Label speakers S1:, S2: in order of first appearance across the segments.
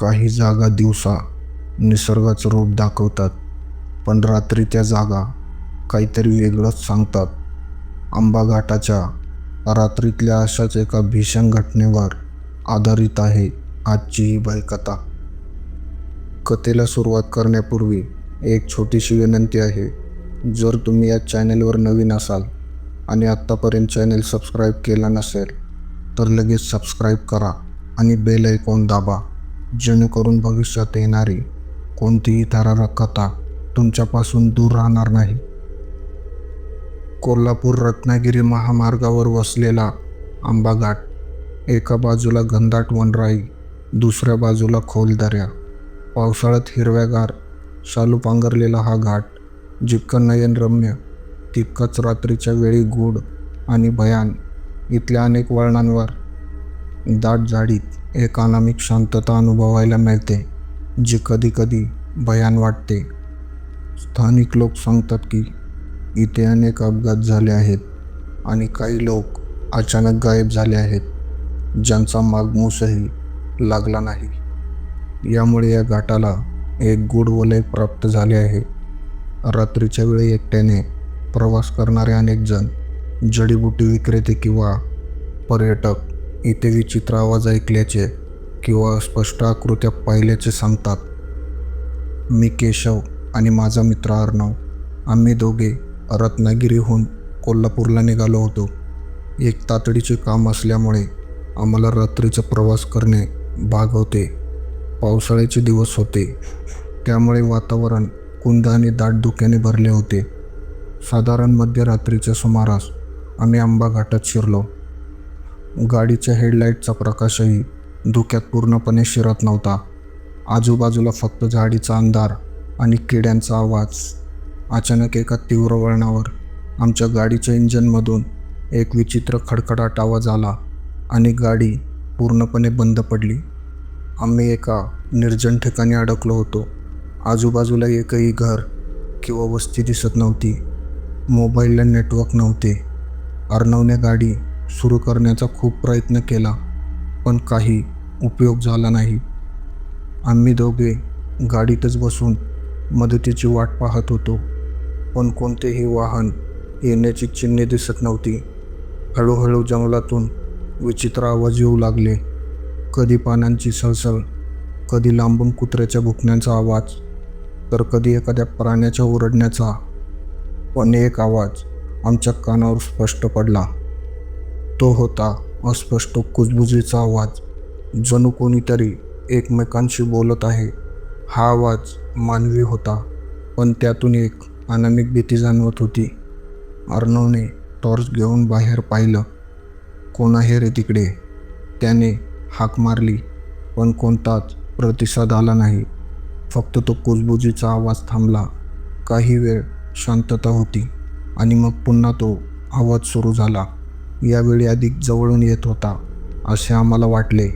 S1: काही जागा दिवसा निसर्गाचं रूप दाखवतात पण रात्री त्या जागा काहीतरी वेगळंच सांगतात. आंबा घाटाच्या रात्रीतल्या अशाच एका भीषण घटनेवर आधारित आहे आजची ही भयकथा कथेला सुरुवात करण्यापूर्वी एक छोटीशी विनंती आहे. जर तुम्ही या चॅनेलवर नवीन असाल आणि आत्तापर्यंत चॅनेल सबस्क्राईब केला नसेल तर लगेच सबस्क्राईब करा आणि बेल ऐकून दाबा. जेणेकरून भविष्यात येणारी कोणतीही थरारक कथा तुमच्यापासून दूर राहणार नाही. कोल्हापूर रत्नागिरी महामार्गावर वसलेला आंबाघाट एका बाजूला घनदाट वनराई दुसऱ्या बाजूला खोल दऱ्या पावसाळ्यात हिरव्यागार शालू पांघरलेला हा घाट जितकं नयनरम्य तितकंच रात्रीच्या वेळी गूढ आणि भयान इथल्या अनेक वळणांवर दाट जाडीत एक अनामिक शांतता अनुभवायला मिळते जी कधीकधी भयान वाटते. स्थानिक लोक सांगतात की इथे अनेक अपघात झाले आहेत आणि काही लोक अचानक गायब झाले आहेत ज्यांचा मागमूसही लागला नाही. यामुळे या घाटाला एक गूढ वलय प्राप्त झाले आहे. रात्रीच्या वेळी एकट्याने प्रवास करणारे अनेक जण जडीबुटी विक्रेते किंवा पर्यटक इथे विचित्र आवाज ऐकल्याचे किंवा स्पष्ट आकृत्या पाहिल्याचे सांगतात. मी केशव आणि माझा मित्र अर्णव. आम्ही दोघे रत्नागिरीहून कोल्हापूरला निघालो होतो. एक तातडीचे काम असल्यामुळे आम्हाला रात्रीचा प्रवास करणे भाग होते. पावसाळ्याचे दिवस होते. त्यामुळे वातावरण कुंद आणि दाट धुक्याने भरले होते. साधारण मध्यरात्रीच्या सुमारास आम्ही आंबा घाटात शिरलो. गाडीच्या हेडलाईटचा प्रकाशही धुक्यात पूर्णपणे शिरत नव्हता. आजूबाजूला फक्त झाडीचा अंधार आणि किड्यांचा आवाज. अचानक एका तीव्र वळणावर आमच्या गाडीच्या इंजनमधून एक विचित्र खडखडाट आवाज आला आणि गाडी पूर्णपणे बंद पडली. आम्ही एका निर्जन ठिकाणी अडकलो होतो. आजूबाजूला एकही घर किंवा वस्ती दिसत नव्हती. मोबाईलला नेटवर्क नव्हते. अर्णवने गाडी सुरू करण्याचा खूप प्रयत्न केला पण काही उपयोग झाला नाही. आम्ही दोघे गाडीतच बसून मदतीची वाट पाहत होतो पण कोणतेही वाहन येण्याची चिन्हे दिसत नव्हती. हळूहळू जंगलातून विचित्र आवाज येऊ लागले. कधी पानांची सळसळ कधी लांबून कुत्र्याच्या भुकण्याचा आवाज तर कधी एखाद्या प्राण्याच्या ओरडण्याचा. पण एक आवाज आमच्या कानावर स्पष्ट पडला. तो होता अस्पष्ट कुजबुजीचा आवाज. जणू कोणीतरी एकमेकांशी बोलत आहे. हा आवाज मानवी होता पण त्यातून एक अनामिक भीती जाणवत होती. अर्णवने टॉर्च घेऊन बाहेर पाहिलं. कोण आहे रे तिकडे. त्याने हाक मारली पण कोणताच प्रतिसाद आला नाही. फक्त तो कुजबुजीचा आवाज थांबला. काही वेळ शांतता होती आणि मग पुन्हा तो आवाज सुरू झाला. यावेळी अधिक जवळून येत होता असे आम्हाला वाटले.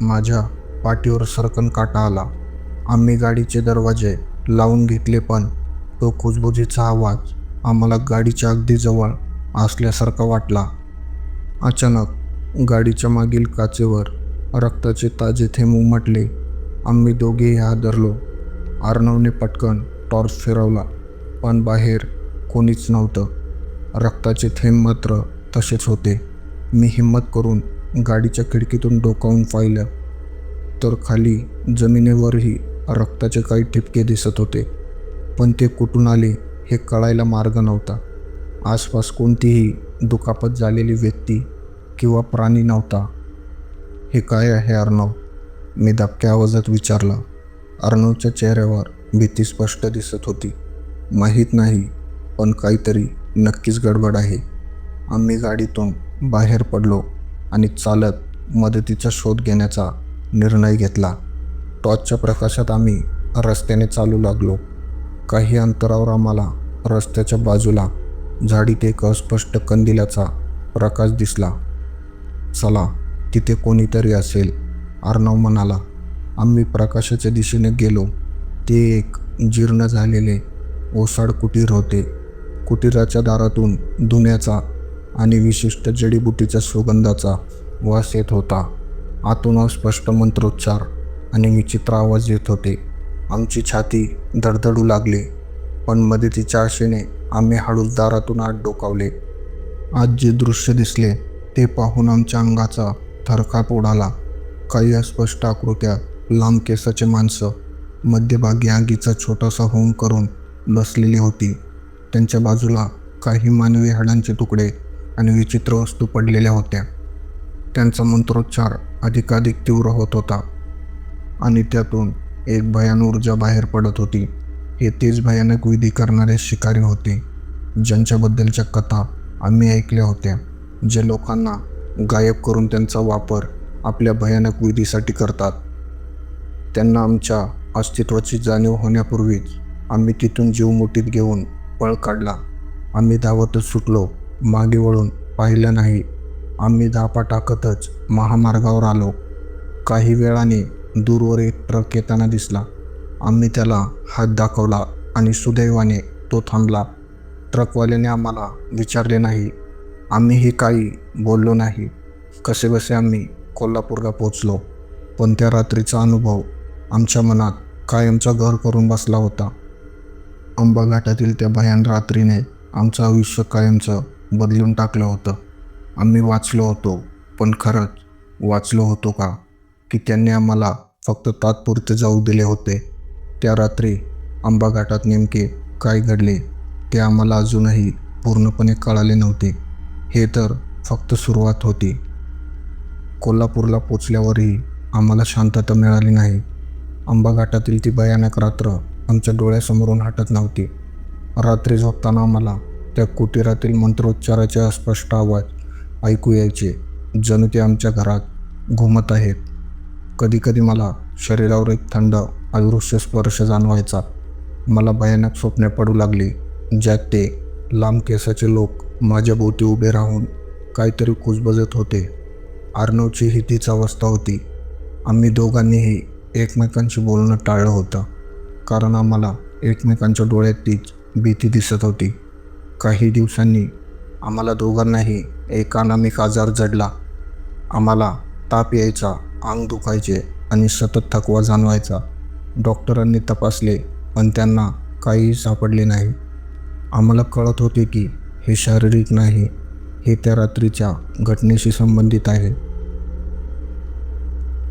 S1: माझ्या पाठीवर सरकन काटा आला. आम्ही गाडीचे दरवाजे लावून घेतले पण तो कुजबुजीचा आवाज आम्हाला गाडीच्या अगदी जवळ असल्यासारखा वाटला. अचानक गाडीच्या मागील काचेवर रक्ताचे ताजे थेंब उमटले. आम्ही दोघेही हादरलो. आर्नवने पटकन टॉर्च फिरवला पण बाहेर कोणीच नव्हतं. रक्ताचे थेंब मात्र तसेच होते. मी हिंमत करून गाडीच्या खिडकीतून डोकावून पाहिलं. तर खाली जमिनीवरही रक्ताचे काही ठिपके दिसत होते. पण ते कुठून आले हे कळायला मार्ग नव्हता. आसपास कोणतीही दुखापत झालेली व्यक्ती किंवा प्राणी नव्हता. हे काय आहे अर्णव? मी दबक्या आवाजात विचारलं. अर्णवच्या चेहऱ्यावर भीती स्पष्ट दिसत होती. माहीत नाही पण काहीतरी नक्कीच गडबड आहे. आम्ही गाडीतून बाहेर पडलो आणि चालत मदतीचा शोध घेण्याचा निर्णय घेतला. टॉर्चच्या प्रकाशात आम्ही रस्त्याने चालू लागलो. काही अंतरावर आम्हाला रस्त्याच्या बाजूला झाडीत एक अस्पष्ट कंदिलाचा प्रकाश दिसला. चला तिथे कोणीतरी असेल अर्णव म्हणाला. आम्ही प्रकाशाच्या दिशेने गेलो. ते एक जीर्ण झालेले ओसाड कुटीर होते. कुटीराच्या दारातून धुण्याचा आणि विशिष्ट जडीबुटीच्या सुगंधाचा वास येत होता. आतून अस्पष्ट मंत्रोच्चार आणि विचित्र आवाज येत होते. आमची छाती धडधडू लागली पण मदतीच्या आशेने आम्ही हळूच दारातून आत डोकावले. आज जे दृश्य दिसले ते पाहून आमच्या अंगाचा थरकाप उडाला काही अस्पष्ट आकृत्या लांब केसाचे माणसं मध्यभागी आगीचा छोटासा होम करून बसलेली होती. त्यांच्या बाजूला काही मानवी हाडांचे तुकडे आणि विचित्र वस्तू पडलेल्या होत्या. त्यांचा मंत्रोच्चार अधिकाधिक तीव्र होत होता. आणि त्यातून एक भयान ऊर्जा बाहेर पडत होती. हे तेच भयानक विधी करणारे शिकारी होते ज्यांच्याबद्दलच्या कथा आम्ही ऐकल्या होत्या जे लोकांना गायब करून त्यांचा वापर आपल्या भयानक विधीसाठी करतात. त्यांना आमच्या अस्तित्वाची जाणीव होण्यापूर्वीच आम्ही तिथून जीव मुठीत घेऊन पळ काढला. आम्ही धावतच सुटलो. मागे वळून पाहिलं नाही. आम्ही धापा टाकतच महामार्गावर आलो. काही वेळाने दूरवर एक ट्रक येताना दिसला. आम्ही त्याला हात दाखवला आणि सुदैवाने तो थांबला. ट्रकवाल्याने आम्हाला विचारले नाही. आम्हीही काही बोललो नाही. कसेबसे आम्ही कोल्हापूरला पोचलो पण त्या रात्रीचा अनुभव आमच्या मनात कायमचा घर करून बसला होता. अंबाघाटातील त्या भयान रात्रीने आमचं आयुष्य कायमचं बदलून टाकलं होतं. आम्ही वाचलो होतो पण खरंच वाचलो होतो का? की त्यांनी आम्हाला फक्त तात्पुरते जाऊ दिले होते. त्या रात्री आंबा घाटात नेमके काय घडले ते आम्हाला अजूनही पूर्णपणे कळाले नव्हते. हे तर फक्त सुरुवात होती. कोल्हापूरला पोचल्यावरही आम्हाला शांतता मिळाली नाही. आंबा घाटातील ती भयानक रात्र आमच्या डोळ्यासमोरून हटत नव्हती. रात्री झोपताना आम्हाला त्या कुटीरातील मंत्रोच्चाराचे अस्पष्ट आवाज ऐकू यायचे. जणू ते आमच्या घरात घुमत आहेत. कधीकधी मला शरीरावर एक थंड अदृश्य स्पर्श जाणवायचा. मला भयानक स्वप्ने पडू लागली ज्यात ते लांब केसाचे लोक माझ्या भोवती उभे राहून काहीतरी कुजबजत होते. आर्नवची ही तीच अवस्था होती. आम्ही दोघांनीही एकमेकांशी बोलणं टाळलं होतं. कारण आम्हाला एकमेकांच्या डोळ्यात तीच भीती दिसत होती. काही दिवसांनी आम्हाला दोघांनाही एक अनामिक आजार जडला. आम्हाला ताप यायचा अंग दुखायचे आणि सतत थकवा जाणवायचा. डॉक्टरांनी तपासले पण त्यांना काहीही सापडले नाही. आम्हाला कळत होते की हे शारीरिक नाही हे त्या रात्रीच्या घटनेशी संबंधित आहे.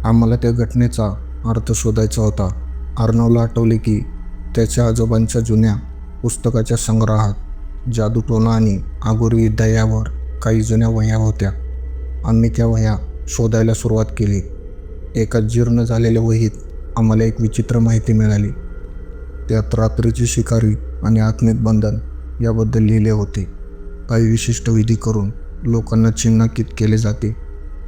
S1: आम्हाला त्या घटनेचा अर्थ शोधायचा होता. अर्णवला आठवले की त्याच्या आजोबांच्या जुन्या पुस्तकाच्या संग्रहात जादूटोना आणि आगोरवी दयावर काही जुन्या वह्या होत्या. आम्ही त्या वह्या शोधायला सुरुवात केली. एका जीर्ण झालेल्या वहीत आम्हाला एक विचित्र माहिती मिळाली. त्यात रात्रीची शिकारी आणि आत्मिक बंधन याबद्दल लिहिले होते. काही विशिष्ट विधी करून लोकांना चिन्हांकित केले जाते.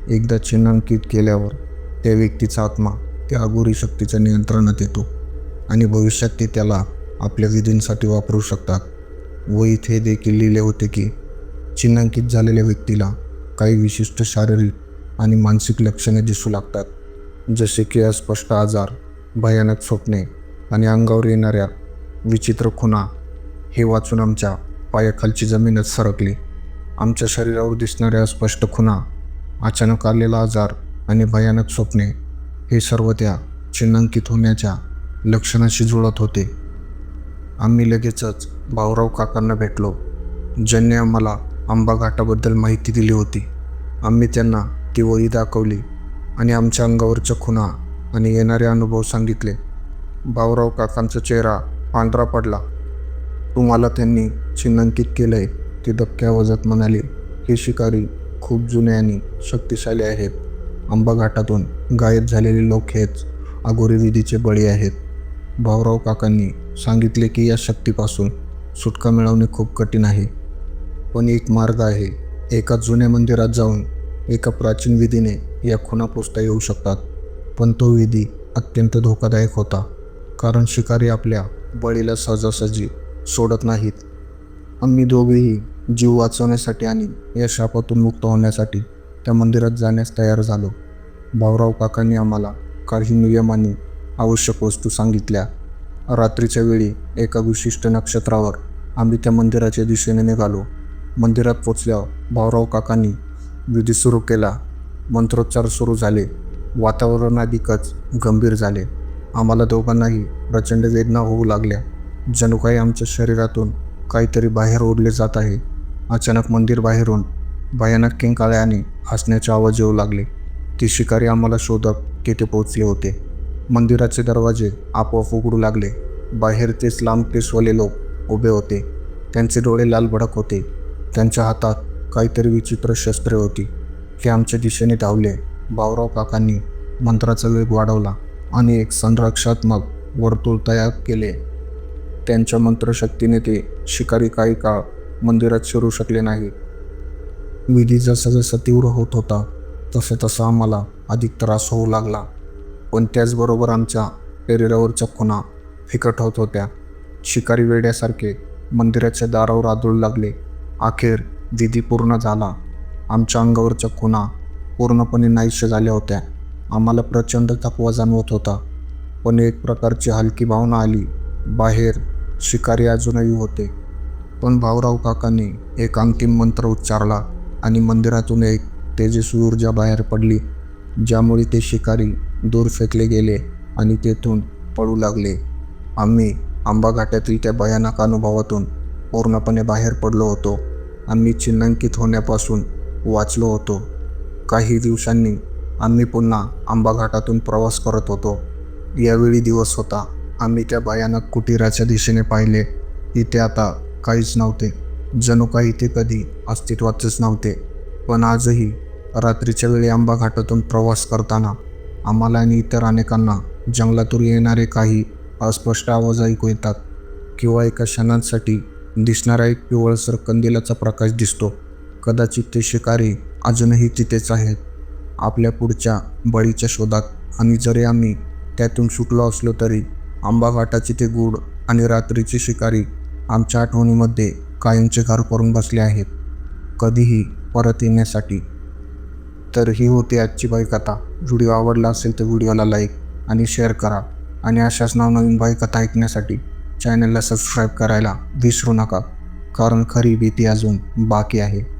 S1: एकदा चिन्हांकित केल्यावर त्या व्यक्तीचा आत्मा त्या अगोरी शक्तीच्या नियंत्रणात येतो आणि भविष्यात ते त्याला आपल्या विधींसाठी वापरू शकतात. व इथे देखील लिहिले होते की चिन्हांकित झालेल्या व्यक्तीला काही विशिष्ट शारीरिक आणि मानसिक लक्षणे दिसू लागतात. जसे की अस्पष्ट आजार भयानक स्वप्ने आणि अंगावर येणाऱ्या विचित्र खुणा. हे वाचून आमच्या पायाखालची जमीनच सरकली. आमच्या शरीरावर दिसणाऱ्या अस्पष्ट खुणा अचानक आलेला आजार आणि भयानक स्वप्ने हे सर्व त्या चिन्हांकित होण्याच्या लक्षणाशी जुळत होते. आम्ही लगेचच भाऊराव काकांना भेटलो. ज्यांनी आम्हाला आंबा घाटाबद्दल माहिती दिली होती. आम्ही त्यांना ती वही दाखवली आणि आमच्या अंगावरच्या खुणा आणि येणारे अनुभव सांगितले. भाऊराव काकांचा चेहरा पांढरा पडला. तुम्हाला त्यांनी चिन्हांकित केलं आहे ती दबक्या आवाजात म्हणाली हे शिकारी खूप जुने आणि शक्तिशाली आहेत. आंबा घाटातून गायब झालेले लोक हेच अघोरी विधीचे बळी आहेत. भाऊराव काकांनी सांगितले की या शक्तीपासून सुटका मिळवणे खूप कठीण आहे. पण एक मार्ग आहे. एका जुन्या मंदिरात जाऊन एका प्राचीन विधीने या खुणा पोचता येऊ शकतात. पण तो विधी अत्यंत धोकादायक होता. कारण शिकारी आपल्या बळीला सहजासहजी सोडत नाहीत. आम्ही दोघेही जीव वाचवण्यासाठी आणि या शापातून मुक्त होण्यासाठी त्या मंदिरात जाण्यास तयार झालो. भाऊराव काकांनी आम्हाला काही नियम आणि आवश्यक वस्तू सांगितल्या. रात्रीच्या वेळी एका विशिष्ट नक्षत्रावर आम्ही त्या मंदिराच्या दिशेने निघालो. मंदिरात पोचल्यावर भाऊराव काकांनी विधी सुरू केला. मंत्रोच्चार सुरू झाले. वातावरण अधिकच गंभीर झाले. आम्हाला दोघांनाही प्रचंड वेदना होऊ लागल्या. जणू काही आमच्या शरीरातून काहीतरी बाहेर ओढले जात आहे. अचानक मंदिर बाहेरून भयानक किंकाळ्याने आणि हसण्याचे आवाज येऊ लागले. ती शिकारी आम्हाला शोधत तिथे पोहोचले होते. मंदिराचे दरवाजे आपोआप उघडू लागले. बाहेर तेच लांब केसवाले लोक उभे होते. त्यांचे डोळे लाल भडक होते. त्यांच्या हातात काहीतरी विचित्र शस्त्रे होती. ते आमच्या दिशेने धावले. भाऊराव काकांनी मंत्राचा वेग वाढवला आणि एक संरक्षात्मक वर्तुळ तयार केले. त्यांच्या मंत्रशक्तीने ते शिकारी काही काळ मंदिरात शिरू शकले नाही. विधी जसा जसा तीव्र होत होता तसा तसा आम्हाला अधिक त्रास होऊ लागला. पण त्याचबरोबर आमच्या शरीरावरच्या खुणा फिकट होत होत्या. शिकारी वेड्यासारखे मंदिराच्या दारावर आदळू लागले. अखेर विधी पूर्ण झाला. आमच्या अंगावरच्या खुणा पूर्णपणे नाहीशा झाल्या होत्या. आम्हाला प्रचंड थकवा जाणवत होता. पण एक प्रकारची हलकी भावना आली. बाहेर शिकारी अजूनही होते. पण भाऊराव काकांनी एक अंतिम मंत्र उच्चारला आणि मंदिरातून एक तेजस्वी ऊर्जा बाहेर पडली ज्यामुळे ते शिकारी दूर फेकले गेले आणि तेथून पळू लागले. आम्ही आंबा घाट्यातील त्या भयानक अनुभवातून पूर्णपणे बाहेर पडलो होतो. आम्ही चिन्हांकित होण्यापासून वाचलो होतो. काही दिवसांनी आम्ही पुन्हा आंबा घाटातून प्रवास करत होतो. यावेळी दिवस होता. आम्ही त्या भयानक कुटीराच्या दिशेने पाहिले. इथे आता काहीच नव्हते. जणू काही ते कधी अस्तित्वातच नव्हते. पण आजही रात्रीच्या वेळी आंबा घाटातून प्रवास करताना आम्हाला आणि इतर अनेकांना जंगलातून येणारे काही अस्पष्ट आवाज ऐकू येतात किंवा एका क्षणांसाठी दिसणारा एक पिवळसर कंदिलाचा प्रकाश दिसतो. कदाचित ते शिकारी अजूनही तिथेच आहेत. आपल्या पुढच्या बळीच्या शोधात आणि जरी आम्ही त्यातून सुटलो असलो तरी आंबा घाटाचे ते गूढ आणि रात्रीचे शिकारी आमच्या आठवणीमध्ये कायमचे घर करून बसले आहेत. कधीही परत येण्यासाठी. तर ही होती आजची बाई कथा व्हिडिओ आवडला असेल तर व्हिडिओला लाईक आणि शेअर करा. आणि अशाच नवनवीन बाई कथा ऐकण्यासाठी चॅनलला सबस्क्राईब करायला विसरू नका. कारण खरी भीती अजून बाकी आहे.